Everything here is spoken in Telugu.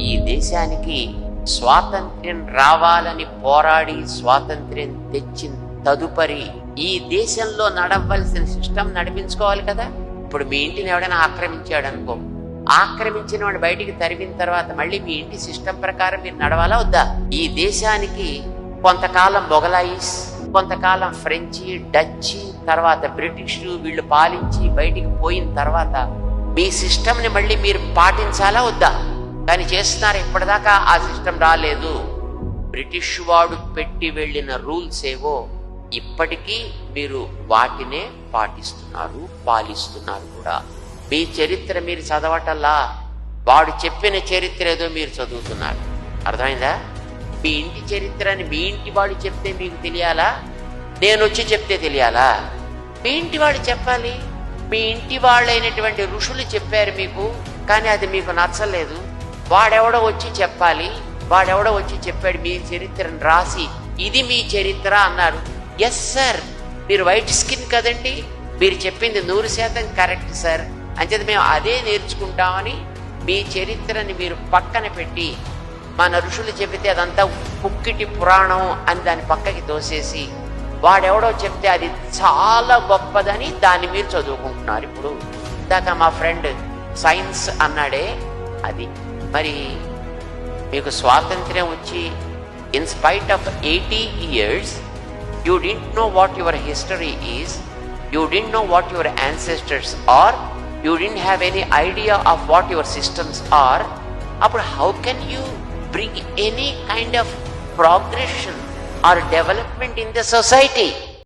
ఈ దేశానికి స్వాతంత్ర్యం రావాలని పోరాడి స్వాతంత్ర్యం తెచ్చిన తదుపరి ఈ దేశంలో నడవలసిన సిస్టమ్ నడిపించుకోవాలి కదా? ఇప్పుడు మీ ఇంటిని ఎవడైనా ఆక్రమించాడు అనుకో. ఆక్రమించిన వాడు బయటికి తరిగిన తర్వాత మళ్ళీ మీ ఇంటి సిస్టమ్ ప్రకారం మీరు నడవాలా వద్దా? ఈ దేశానికి కొంతకాలం మొఘలాయిస్ కొంతకాలం ఫ్రెంచి డచ్చి తర్వాత బ్రిటిషు వీళ్ళు పాలించి బయటికి పోయిన తర్వాత మీ సిస్టమ్ని మళ్ళీ మీరు పాటించాలా వద్దా? కానీ చేస్తున్నారు ఇప్పటిదాకా ఆ సిస్టమ్ రాలేదు. బ్రిటిష్ వాడు పెట్టి వెళ్ళిన రూల్స్ ఏవో ఇప్పటికీ మీరు వాటినే పాటిస్తున్నారు పాలిస్తున్నారు కూడా. మీ చరిత్ర మీరు చదవటల్లా వాడు చెప్పిన చరిత్ర ఏదో మీరు చదువుతున్నారు. అర్థమైందా? మీ ఇంటి చరిత్రని మీ ఇంటి వాడు చెప్తే మీకు తెలియాలా? నేను వచ్చి చెప్తే తెలియాలా? మీ ఇంటి వాడు చెప్పాలి. మీ ఇంటి వాళ్ళైనటువంటి ఋషులు చెప్పారు మీకు కానీ అది మీకు నచ్చలేదు. వాడెవడో వచ్చి చెప్పాలి వాడెవడో వచ్చి చెప్పాడు మీ చరిత్రను రాసి ఇది మీ చరిత్ర అన్నారు. ఎస్ సార్ మీరు వైట్ స్కిన్ కదండి మీరు చెప్పింది నూరు శాతం కరెక్ట్ సార్ అంచేత మేము అదే నేర్చుకుంటామని మీ చరిత్రని మీరు పక్కన పెట్టి మన ఋషులు చెబితే అదంతా కుక్కిటి పురాణం అని దాని పక్కకి తోసేసి వాడెవడో చెప్తే అది చాలా గొప్పదని దాన్ని మీరు చదువుకుంటున్నారు ఇప్పుడు. ఇందాక మా ఫ్రెండ్ సైన్స్ అన్నాడే అది మరి మీకు స్వాతంత్ర్యం వచ్చి in spite of eighty years you didn't know what your history is you didn't know what your ancestors are you didn't have any idea of what your systems are అప్పుడు how can you bring any kind of progression or development in the society